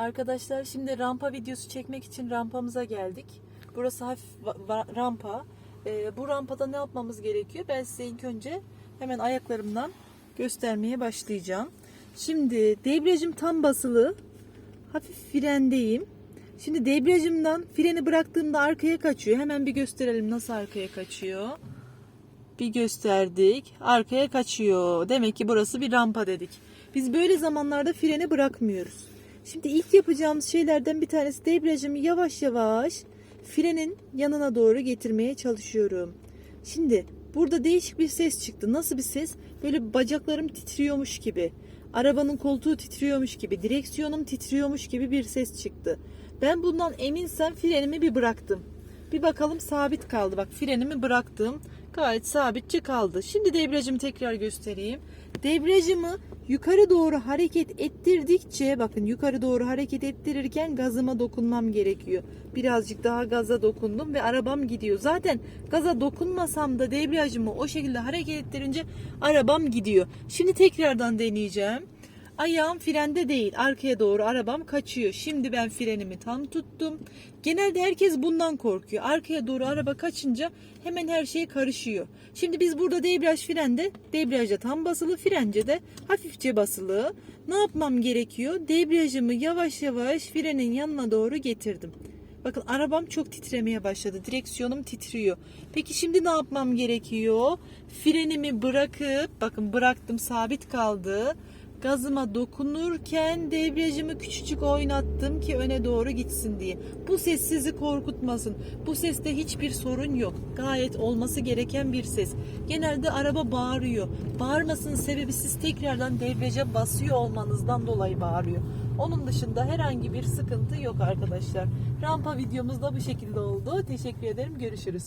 Arkadaşlar şimdi rampa videosu çekmek için rampamıza geldik. Burası hafif rampa. Ee, bu rampada ne yapmamız gerekiyor? Ben size ilk önce hemen ayaklarımdan göstermeye başlayacağım. Şimdi debriyajım tam basılı. Hafif frendeyim. Şimdi debriyajımdan freni bıraktığımda arkaya kaçıyor. Hemen bir gösterelim nasıl arkaya kaçıyor. Bir gösterdik. Arkaya kaçıyor. Demek ki burası bir rampa dedik. Biz böyle zamanlarda freni bırakmıyoruz. Şimdi ilk yapacağımız şeylerden bir tanesi debriyajımı yavaş yavaş frenin yanına doğru getirmeye çalışıyorum. Şimdi burada değişik bir ses çıktı. Nasıl bir ses? Böyle bacaklarım titriyormuş gibi. Arabanın koltuğu titriyormuş gibi, direksiyonum titriyormuş gibi bir ses çıktı. Ben bundan eminsem frenimi bir bıraktım. Bir bakalım sabit kaldı. Bak frenimi bıraktım. Gayet sabitçe kaldı. Şimdi debriyajımı tekrar göstereyim. Debriyajımı yukarı doğru hareket ettirdikçe bakın yukarı doğru hareket ettirirken gazıma dokunmam gerekiyor. Birazcık daha gaza dokundum ve arabam gidiyor. Zaten gaza dokunmasam da debriyajımı o şekilde hareket ettirince arabam gidiyor. Şimdi tekrardan deneyeceğim. Ayağım frende değil. Arkaya doğru arabam kaçıyor. Şimdi ben frenimi tam tuttum. Genelde herkes bundan korkuyor. Arkaya doğru araba kaçınca hemen her şey karışıyor. Şimdi biz burada debriyaj frende, debriyajda tam basılı, frence de hafifçe basılı. Ne yapmam gerekiyor? Debriyajımı yavaş yavaş frenin yanına doğru getirdim. Bakın arabam çok titremeye başladı. Direksiyonum titriyor. Peki şimdi ne yapmam gerekiyor? Frenimi bırakıp bakın bıraktım sabit kaldı. Gazıma dokunurken debriyajımı küçücük oynattım ki öne doğru gitsin diye. Bu ses sizi korkutmasın. Bu seste hiçbir sorun yok. Gayet olması gereken bir ses. Genelde araba bağırıyor. Bağırmasının sebebi siz tekrardan debriyaja basıyor olmanızdan dolayı bağırıyor. Onun dışında herhangi bir sıkıntı yok arkadaşlar. Rampa videomuz da bu şekilde oldu. Teşekkür ederim. Görüşürüz.